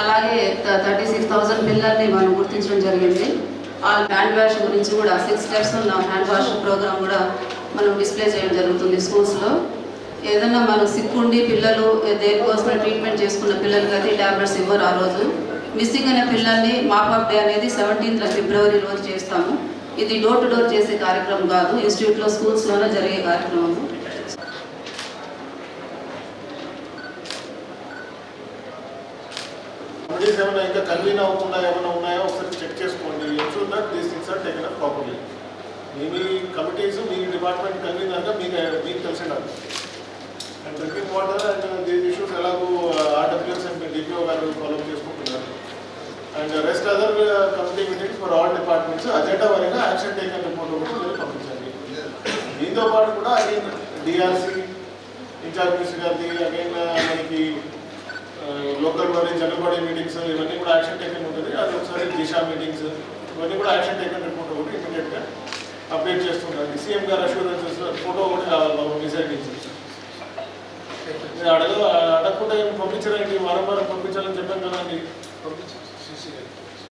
అలాగే thirty six thousand పిల్లల్ని మనం గుర్తించడం జరిగింది. ఆ హ్యాండ్ వాష్ గురించి కూడా సిక్స్ స్టెప్స్ ఉన్న హ్యాండ్ వాష్ ప్రోగ్రామ్ కూడా మనం డిస్ప్లే చేయడం జరుగుతుంది స్కూల్స్లో. ఏదైనా మనం సిక్ ఉండి పిల్లలు దేనికోసమే ట్రీట్మెంట్ చేసుకున్న పిల్లలకి అయితే ట్యాబ్లెట్స్ ఇవ్వరు ఆ రోజు. మిస్సింగ్ అయిన పిల్లల్ని మాపప్ డే అనేది సెవెంటీన్త్ ఫిబ్రవరి రోజు చేస్తాము. ఇది డోర్ టు డోర్ చేసే కార్యక్రమం కాదు ఇన్స్టిట్యూట్లో స్కూల్స్లోనే జరిగే కార్యక్రమం కమిటీస్ ఏమైనా ఇంకా కన్వీన్ అవ్వకుండా ఏమైనా ఉన్నాయో? ఒకసారి చెక్ చేసుకోండి. Ensure that these things are taken up properly మీ మీ కమిటీస్ మీ డిపార్ట్మెంట్ కన్వీనర్గా మీకు మీకు తెలిసి ఉండాలి and drinking water and these issues ఎలాగో ఆర్డబ్ల్యూఎస్ అండ్ డిపిఓ గారు ఫాలో చేసుకుంటున్నారు. And rest other committee meetings for all departments agenda వరకు యాక్షన్ టేకన్ రిపోర్ట్ ఒకటి మీరు పంపించండి. దీంతో పాటు కూడా again DRC in charge minister గారిది అగైన్ జనరల్ బాడీ మీటింగ్స్ ఇవన్నీ కూడా యాక్షన్ టేకన్ ఉంటుంది. అది ఒకసారి దిశా మీటింగ్స్ ఇవన్నీ కూడా యాక్షన్ టేకన్ రిపోర్ట్ ఒకటి ఇమీడియట్గా అప్డేట్ చేస్తుంటారు. సీఎం గారు అష్యూరెన్సెస్ ఫోటో ఒకటి కావాలి బాబు మీ సైడ్ మీరు అడగ అడగకుండా పంపించడానికి వారం వారం పంపించాలని చెప్పాను కదా పంపించు, CC గారికి.